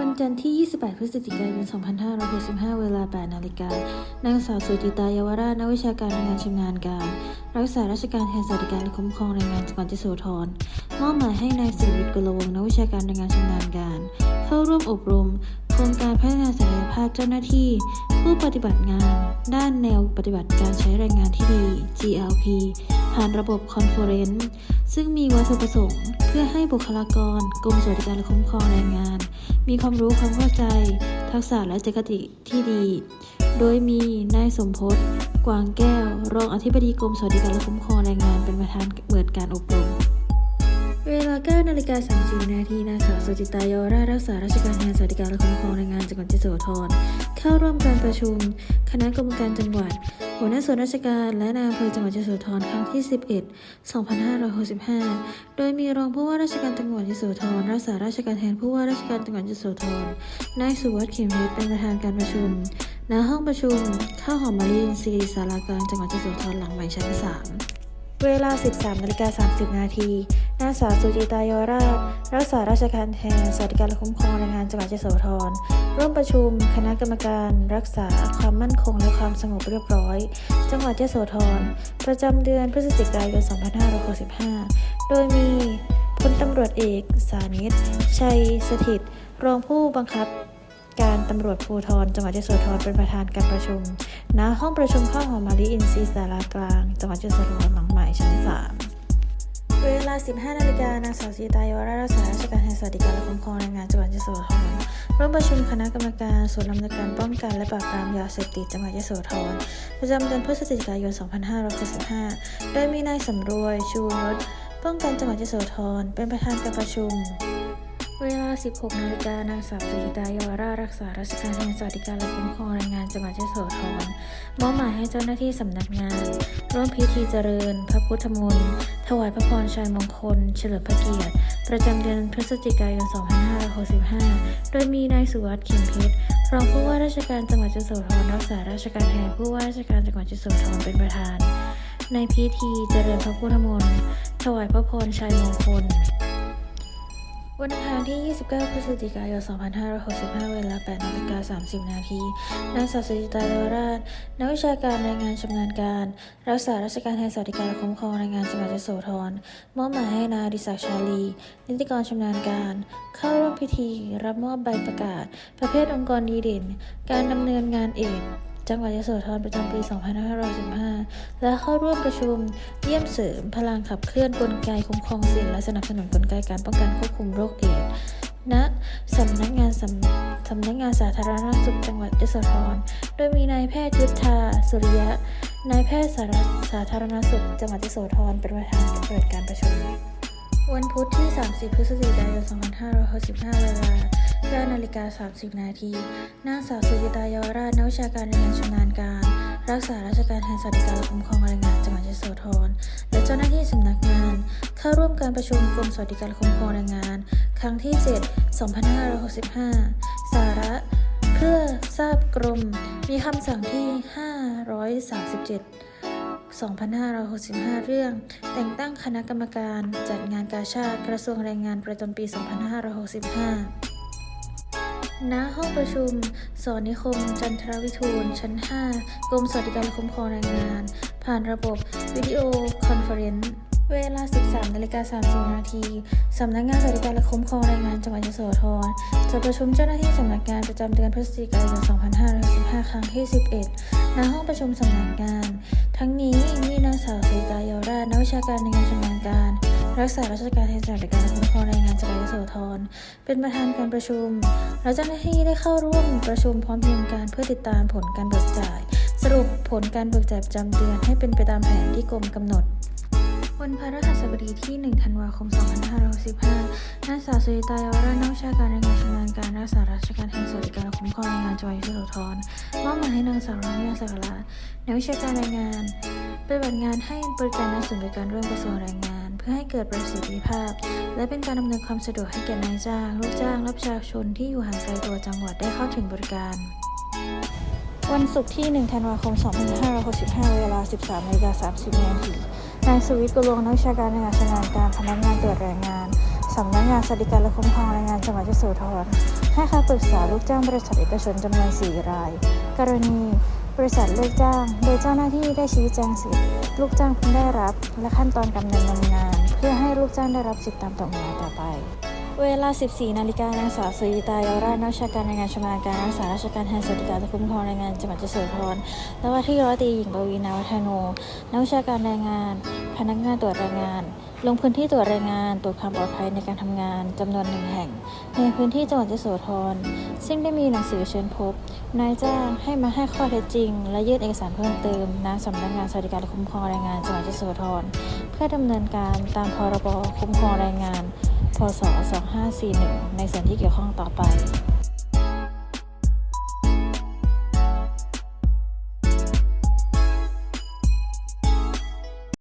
วันจันทร์ที่ 28 พฤศจิกายน 2565 เวลา 8 นาฬิกา นางสาวสุจิตายาวราชนักวิชาการแรงงานชำนาญการ รักษาราชการแทนสวัสดิการและคุ้มครองแรงงานจังหวัดยโสธรมอบหมายให้นายสิริวิทย์กุลวงศ์นักวิชาการแรงงานชำนาญการ เข้าร่วมอบรม โครงการพัฒนาศักยภาพเจ้าหน้าที่ ผู้ปฏิบัติงาน ด้านแนวปฏิบัติการใช้แรงงานที่ดี GLP ผ่านระบบคอนเฟอเรนซ์ซึ่งมีวัตถุประสงค์ เพื่อให้บุคลากรกรมสวัสดิการและคุ้มครองแรงงาน มีความรู้ความเข้าใจ ทักษะและจริยคติที่ดี โดยมีนายสมพศกวางแก้ว รองอธิบดีกรมสวัสดิการและคุ้มครองแรงงานเป็นประธานเปิดการอบรมเวลา9นาฬิกา30นาทีนางสาวสุจิตายาวรารักษาราชการแทนสวัสดิการและคุ้มครองแรงงานจังหวัดยโสธรเข้าร่วมการประชุม คณะกรรมการจังหวัด หัวหน้าส่วนราชการและนายอำเภอจังหวัดยโสธรครั้งที่ 11 2565 โดยมีรองผู้ว่าราชการจังหวัดยโสธรรักษาราชการแทนผู้ว่าราชการจังหวัดยโสธรนายสุวัสดิ์เข็มเพชรเป็นประธานการประชุมณห้องประชุมข้าวหอมมะลินทรีสารากลางจังหวัดยโสธรหลังใหม่ชั้น 3 เวลา 13นาฬิกา30 นาทีนางสาวสุจิตายาวราช รักษาราชการแทนสวัสดิการและคุ้มครองแรงงานจังหวัดเยโสธร ร่วมประชุม คณะกรรมการ รักษาความมั่นคงและความสงบเรียบร้อย จังหวัดเยโสธร ประจำเดือนพฤศจิกายน 2565 โดยมีพลตำรวจเอก สานิต ชัยสถิต รองผู้บังคับ การตำรวจภูธรจังหวัดยโสธรเป็นประธานการประชุม ณ ห้องประชุมข้าวหอมมารีอินทรีสารากลาง จังหวัดยโสธรหลังใหม่ชั้น 3 เวลา 15 นาฬิกานางสาวสีตายวรารักษาราชการแทนสวัสดิการและคุ้มครองแรงงานจังหวัดยโสธรร่วมประชุมคณะกรรมการส่วนย์อำนวยการป้องกันและปราบปรามยาเสพติดจังหวัดยโสธรประจำเดือนพฤศจิกายน 2565 โดยมีนายสำรวยชูรสป้องกันจังหวัดยโสธรเป็นประธานการประชุม เวลา 16 นาฬิกานางสาวสุริตาเยาวราชรักษาราชการแทนสวัสดิการและคุ้มครองแรงงานจังหวัดยโสธรมอบหมายให้เจ้าหน้าที่สำนักงาน ร่วมพิธีเจริญ พระพุทธมนต์ถวายพระพรชัยมงคล เฉลิมพระเกียรติ ประจำเดือนพฤศจิกายน 2565 โดยมีนายสุวัสดิ์เข็มเพชรรองผู้ว่าราชการจังหวัดยโสธรรักษาราชการแทนผู้ว่าราชการจังหวัดยโสธรเป็นประธาน ในพิธีเจริญพระพุทธมนต์ถวายพระพรชัยมงคล วันอังคารที่ 29 พฤศจิกายน 2565 เวลา8นาฬิกา30 นาทีนางสาวสุจิตาเดวราช นักวิชาการแรงงานชำนาญการ รักษาราชการแทนสวัสดิการและคุ้มครองแรงงานจังหวัดยโสธรมอบหมายให้นายดิศักชาลี นิติกรชำนาญการ เข้าร่วมพิธี รับมอบใบประกาศ ประเภทองค์กรดีเด่น การดำเนินงานเอก จังหวัดยโสธรประจำปี 2515 และเข้าร่วมประชุมเยี่ยมเสริมพลังขับเคลื่อนกลไกคุ้มครองสิทธิและสนับสนุนกลไกการป้องกันควบคุมโรคเอดส์ณสำนักงานสำสำนักงานสาธารณสุขจังหวัดยโสธร โดยมีนายแพทย์ยุทธาสุริยะ นายแพทย์สาธารสาธารณสุขจังหวัดยโสธรเป็นประธานเปิดการประชุม วันพุธที่ 30 พฤศจิกายน 2565 เวลา 9นาฬิกา 30 นาที นางสาวสุจิตาเยาวราชนักวิชาการแรงงานชำนาญการ รักษาราชการแทนสวัสดิการและคุ้มครองแรงงานจังหวัดยโสธร และเจ้าหน้าที่สำนักงาน เข้าร่วมการประชุมกรมสวัสดิการคุ้มครองแรงงาน ครั้งที่ 7 2565 สาระ เพื่อทราบกรม มีคำสั่งที่ 537 2565 เรื่อง แต่งตั้งคณะกรรมการจัดงานกาชาติกระทรวงแรงงานประจำปี 2565 ณห้องประชุม สอนนิคม จันทรวิทูล ชั้น 5 กรมสวัสดิการและคุ้มครองแรงงาน ผ่านระบบ วิดีโอ คอนเฟอเรนซ์ เวลา 13นาฬิกา30นาทีสำนักงานสวัสดิการและคุ้มครองแรงงานจังหวัดยโสธรจะประชุมเจ้าหน้าที่สำนักงานประจำเดือนพฤศจิกายน 2565 ครั้งที่ 11 ณ ห้องประชุมสำนักงาน ทั้งนี้มีนางสาวสุตายาวราชนักวิชาการในงานชำนาญการ รักษาราชการแทนสวัสดิการและคุ้มครองแรงงานจังหวัดยโส ธรเป็นประธานการประชุม และเจ้าหน้าที่ได้เข้าร่วมประชุมพร้อมเพรียงกันเพื่อติดตามผลการเบิกจ่าย สรุปผลการเบิกจ่ายประจำเดือนให้เป็นไปตามแผนที่กรมกำหนดวันพฤหัสบดีที่ 1 ธันวาคม 2565นางสาวสุริตายาวราชนักวิชาการแรงงานชำนาญการรักษาราชการแทนสวัสดิการคุ้มครองแรงงานจังหวัดยโสธรมอบหมายให้นางสาวรัญญาสักรานักวิชาการแรงงานปฏิบัติงานให้บริการในศูนย์บริการร่วมกระทรวงแรงงาน พื่อให้เกิดประสิทธิภาพ และเป็นการดำเนินความสะดวกให้แก่นายจ้าง ลูกจ้าง และประชาชนที่อยู่ห่างไกลตัวจังหวัดได้เข้าถึงบริการ วันศุกร์ที่ 1 ธันวาคม 2565 เวลา 13นาฬิกา30นาทีนายสุวิทย์กุลวงนักวิชาการแรงงานชำนาญการพนักงานตรวจแรงงานสำนักงานสวัสดิการและคุ้มครองแรงงานจังหวัดยโสธรให้คำปรึกษาลูกจ้างบริษัทเอกชนจำนวน 4 ราย กรณี บริษัทเลิกจ้าง โดยเจ้าหน้าที่ได้ชี้แจงสิทธิลูกจ้างพึงได้รับ และขั้นตอนการดำเนินงาน เพื่อให้ลูกจ้างได้รับสิทธิตามกฎหมาต่อไป เวลา 14 นาฬิกานางสาวสุริตายาวราชนักวิชาการแรงงานชำนาญการรักษาราชการแทนสวัสดิการและคุ้มครองแรงงานจังหวัดยโสธรและว่าที่ร้อยตรีหญิงปวีณาวัฒโนนักวิชาการแรงงาน พนักงานตรวจแรงงานลงพื้นที่ตรวจแรงงานตรวจความปลอดภัยในการทำงานจำนวนหนึ่งแห่ง ในพื้นที่จังหวัดยโสธรซึ่งได้มีหนังสือเชิญพบ นายจ้างให้มาให้ข้อเท็จจริง และยื่นเอกสารเพิ่มเติมณสำนักงานสวัสดิการและคุ้มครองแรงงานจังหวัดยโสธรเพื่อดำเนินการตามพรบคุ้มครองแรงงาน พศ 2541 ในส่วนที่เกี่ยวข้องต่อไป